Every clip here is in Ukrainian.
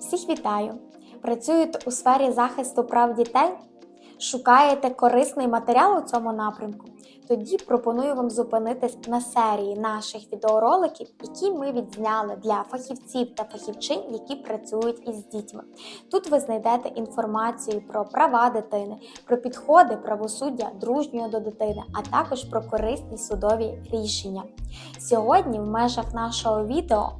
Всіх вітаю! Працюєте у сфері захисту прав дітей? Шукаєте корисний матеріал у цьому напрямку? Тоді пропоную вам зупинитись на серії наших відеороликів, які ми відзняли для фахівців та фахівчин, які працюють із дітьми. Тут ви знайдете інформацію про права дитини, про підходи правосуддя дружнього до дитини, а також про корисні судові рішення. Сьогодні, в межах нашого відео,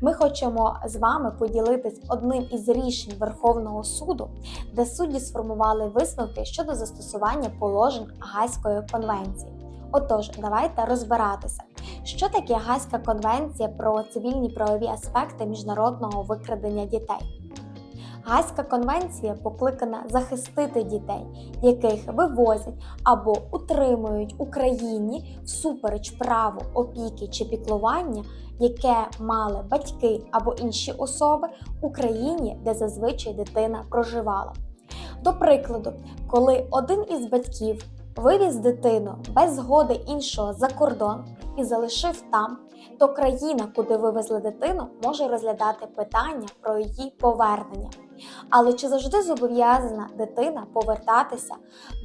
ми хочемо з вами поділитись одним із рішень Верховного суду, де судді сформували висновки щодо застосування положень Гаазької конвенції. Отож, давайте розбиратися, що таке Гаазька конвенція про цивільні правові аспекти міжнародного викрадення дітей. Гаазька конвенція покликана захистити дітей, яких вивозять або утримують Україні всупереч праву опіки чи піклування, яке мали батьки або інші особи в Україні, де зазвичай дитина проживала. До прикладу, коли один із батьків вивіз дитину без згоди іншого за кордон і залишив там, то країна, куди вивезли дитину, може розглядати питання про її повернення. Але чи завжди зобов'язана дитина повертатися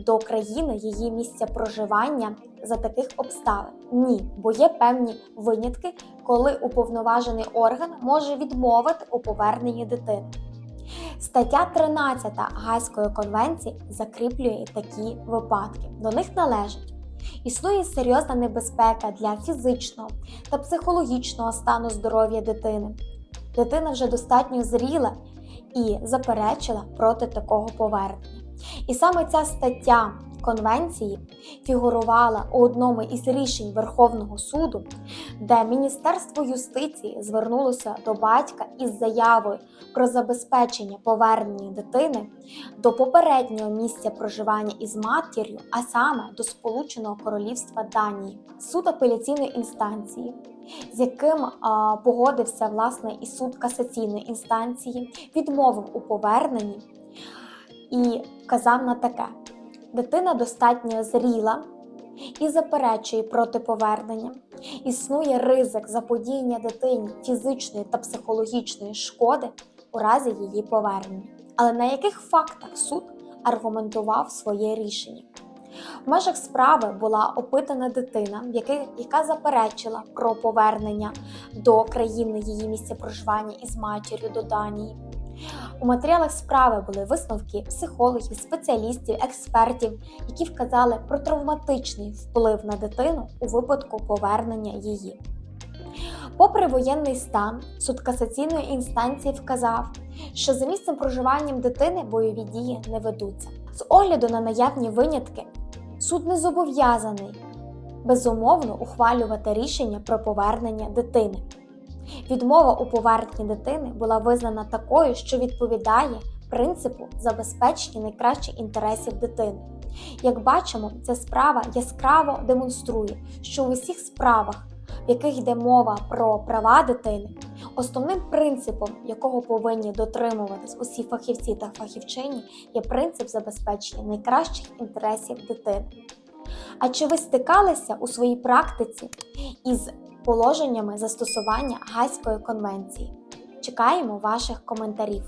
до країни її місця проживання за таких обставин? Ні, бо є певні винятки, коли уповноважений орган може відмовити у поверненні дитини. Стаття 13 Гаазької конвенції закріплює такі випадки. До них належить існує серйозна небезпека для фізичного та психологічного стану здоров'я дитини. Дитина вже достатньо зріла і заперечила проти такого повернення. І саме ця стаття конвенції фігурувала у одному із рішень Верховного суду, де Міністерство юстиції звернулося до батька із заявою про забезпечення повернення дитини до попереднього місця проживання із матір'ю, а саме до Сполученого Королівства Данії, суд апеляційної інстанції. З яким а, погодився власне і суд касаційної інстанції, відмовив у поверненні і казав на таке: дитина достатньо зріла і заперечує проти повернення. Існує ризик заподіяння дитині фізичної та психологічної шкоди у разі її повернення. Але на яких фактах суд аргументував своє рішення? В межах справи була опитана дитина, яка, заперечила про повернення до країни її місця проживання із матір'ю до Данії. У матеріалах справи були висновки психологів, спеціалістів, експертів, які вказали про травматичний вплив на дитину у випадку повернення її. Попри воєнний стан, суд касаційної інстанції вказав, що за місцем проживанням дитини бойові дії не ведуться. З огляду на наявні винятки, суд не зобов'язаний безумовно ухвалювати рішення про повернення дитини. Відмова у поверненні дитини була визнана такою, що відповідає принципу забезпечення найкращих інтересів дитини. Як бачимо, ця справа яскраво демонструє, що у усіх справах, в яких йде мова про права дитини, основним принципом, якого повинні дотримуватись усі фахівці та фахівчині, є принцип забезпечення найкращих інтересів дитини. А чи ви стикалися у своїй практиці із положеннями застосування Гайської конвенції? Чекаємо ваших коментарів.